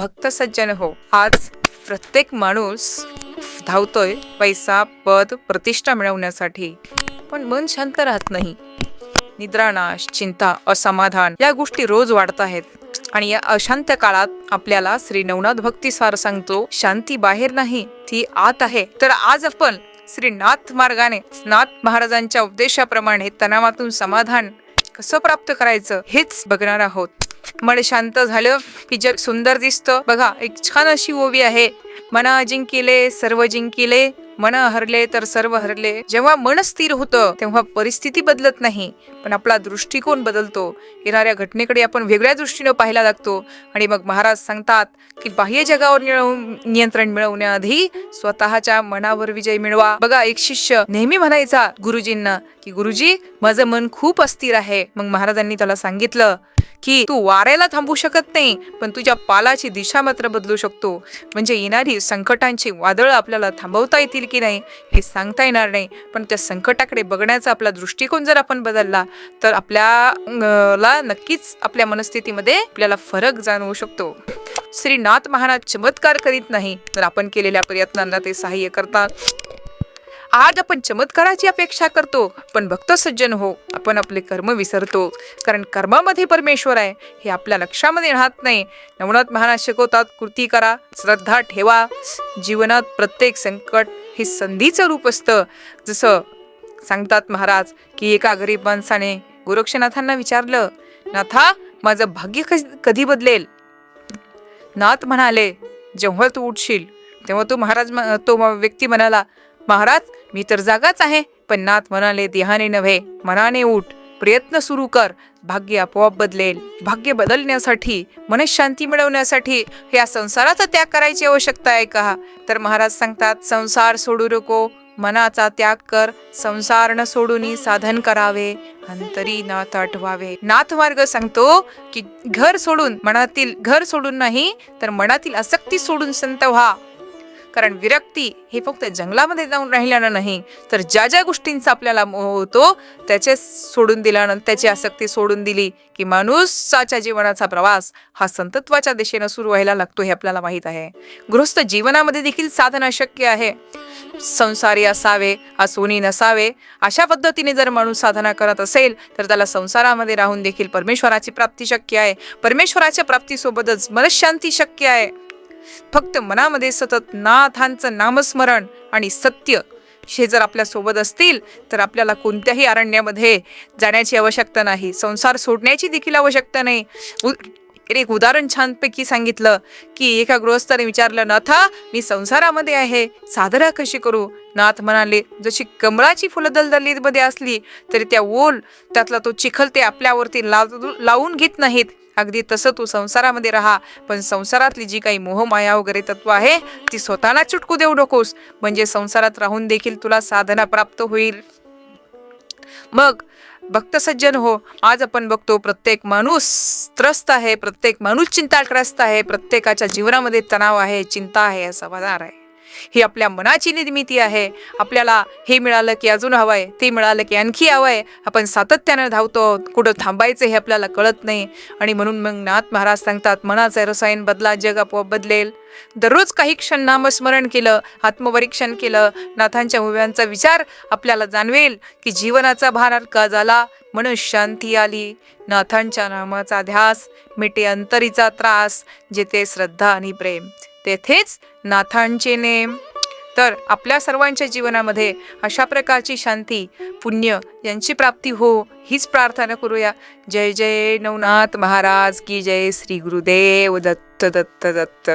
भक्त सज्जन हो. आज प्रत्येक माणूस धावतोय पैसा पद प्रतिष्ठा मिळवण्यासाठी. पण मन शांत राहत नाही. निद्रानाश चिंता असमाधान या गोष्टी रोज वाढत आहेत. आणि या अशांत काळात आपल्याला श्री नवनाथ भक्ती सार सांगतो शांती बाहेर नाही ती आत आहे. तर आज आपण श्री नाथ मार्गाने नाथ महाराजांच्या उपदेशाप्रमाणे तणावातून समाधान कसं प्राप्त करायचं हेच बघणार आहोत. मन शांत झालं की जग सुंदर दिसतं. बघा एक छान अशी ओवी आहे. मना जिंकिले सर्व जिंकिले. मन हरले तर सर्व हरले. जेव्हा मन स्थिर होतं तेव्हा परिस्थिती बदलत नाही. पण आपला दृष्टिकोन बदलतो. येणाऱ्या घटनेकडे आपण वेगळ्या दृष्टीनं पाहायला लागतो. आणि मग महाराज सांगतात की बाह्य जगावर नियंत्रण मिळवण्याआधी स्वतःच्या मनावर विजय मिळवा. बघा एक शिष्य नेहमी म्हणायचा गुरुजींना की गुरुजी माझं मन खूप अस्थिर आहे. मग महाराजांनी त्याला सांगितलं की तू वाऱ्याला थांबू शकत नाही पण तुझ्या पालाची दिशा मात्र बदलू शकतो. म्हणजे येणारी संकटांची वादळ आपल्याला थांबवता येतील की नाही हे सांगता येणार नाही. पण त्या संकटाकडे बघण्याचा आपला दृष्टिकोन जर आपण बदलला तर आपल्याला नक्कीच आपल्या मनस्थितीमध्ये आपल्याला फरक जाणवू शकतो. श्री नाथ महाराज चमत्कार करीत नाही तर आपण केलेल्या प्रयत्नांना ते सहाय्य करतात. आज आपण चमत्काराची अपेक्षा करतो पण भक्त सज्जन हो आपण आपले कर्म विसरतो. कारण कर्मामध्ये परमेश्वर आहे हे आपल्या लक्षामध्ये राहत नाही. नवनाथ महाराज शिकवतात कृती करा श्रद्धा ठेवा. जीवनात प्रत्येक संकट हे संधीचं रूप असतं. जसं सांगतात महाराज की एका गरीब माणसाने गोरक्षनाथांना विचारलं नाथा माझं भाग्य कधी बदलेल? नाथ म्हणाले जेव्हा तू उठशील तेव्हा तू महाराज म- तो व्यक्ती म्हणाला महाराज मी तर जागाच आहे. पण नाथ म्हणाले देहाने नव्हे मनाने उठ. प्रयत्न सुरू कर. भाग्य आपोआप बदलेल. भाग्य बदलण्यासाठी मनशांती मिळवण्यासाठी या संसाराचा त्याग करायची आवश्यकता आहे का? तर महाराज सांगतात संसार सोडू नको. मनाचा त्याग कर. संसार न सोडून साधन करावे. अंतरी नाथ आठवावे. नाथ मार्ग सांगतो की घर सोडून मनातील घर सोडून नाही तर मनातील आसक्ती सोडून संत व्हा. कारण विरक्ती हे फक्त जंगलामध्ये जाऊन राहिल्यानं नाही तर ज्या ज्या गोष्टींचा आपल्याला मोह होतो त्याचे सोडून दिल्यानंतर त्याची आसक्ती सोडून दिली की माणूसाच्या जीवनाचा प्रवास हा संतत्वाच्या दिशेनं सुरू व्हायला लागतो हे आपल्याला माहीत आहे. गृहस्थ जीवनामध्ये देखील साधन अशक्य आहे. संसारी असावे असोनी नसावे अशा पद्धतीने जर माणूस साधना करत असेल तर त्याला संसारामध्ये राहून देखील परमेश्वराची प्राप्ती शक्य आहे. परमेश्वराच्या प्राप्तीसोबतच मनशांती शक्य आहे. फक्त मनामध्ये सतत नाथांचं नामस्मरण आणि सत्य हे जर आपल्यासोबत असतील तर आपल्याला कोणत्याही अरण्यामध्ये जाण्याची आवश्यकता नाही. संसार सोडण्याची देखील आवश्यकता नाही. उ- एक उदाहरण छानपैकी सांगितलं की एका गृहस्थाने विचारलं नाथा मी संसारामध्ये आहे साधना कशी करू? नाथ म्हणाले जशी कमळाची फुलं दलदलीमध्ये असली तरी त्या ओल त्यातला तो चिखल ते आपल्यावरती लावून घेत नाहीत. अगदी तसं तू संसारामध्ये राहा पण संसारातली जी काही मोहमाया वगैरे तत्व आहे ती स्वतःला चुटकू देऊ नकोस. म्हणजे संसारात राहून देखील तुला साधना प्राप्त होईल. मग भक्त सज्जन हो. आज आपण बघतो प्रत्येक माणूस त्रस्त आहे प्रत्येक माणूस चिंताग्रस्त आहे प्रत्येकाच्या जीवनामध्ये तणाव आहे चिंता आहे असमाधान आहे. ही आपल्या मनाची निर्मिती आहे. आपल्याला हे मिळालं की अजून हवं आहे ते मिळालं की आणखी हवं आहे आपण सातत्यानं धावतो कुठं थांबायचं हे आपल्याला कळत नाही. आणि म्हणून मग नाथ महाराज सांगतात मनाचं रसायन बदला जग आपोआप बदलेल. दररोज काही क्षण नामस्मरण केलं आत्मपरीक्षण केलं नाथांच्या उभ्यांचा विचार आपल्याला जाणवेल की जीवनाचा भार हलका झाला? मन शांती आली. नाथांच्या नामाचा ध्यास मिटे अंतरीचा त्रास जेथे श्रद्धा आणि प्रेम. तेथेच नाथांचे नेम. तर आपल्या सर्वांच्या जीवनामध्ये अशा प्रकारची शांती पुण्य यांची प्राप्ती हो हीच प्रार्थना करूया. जय जय नवनाथ महाराज की जय श्री गुरुदेव दत्त दत्त दत्त.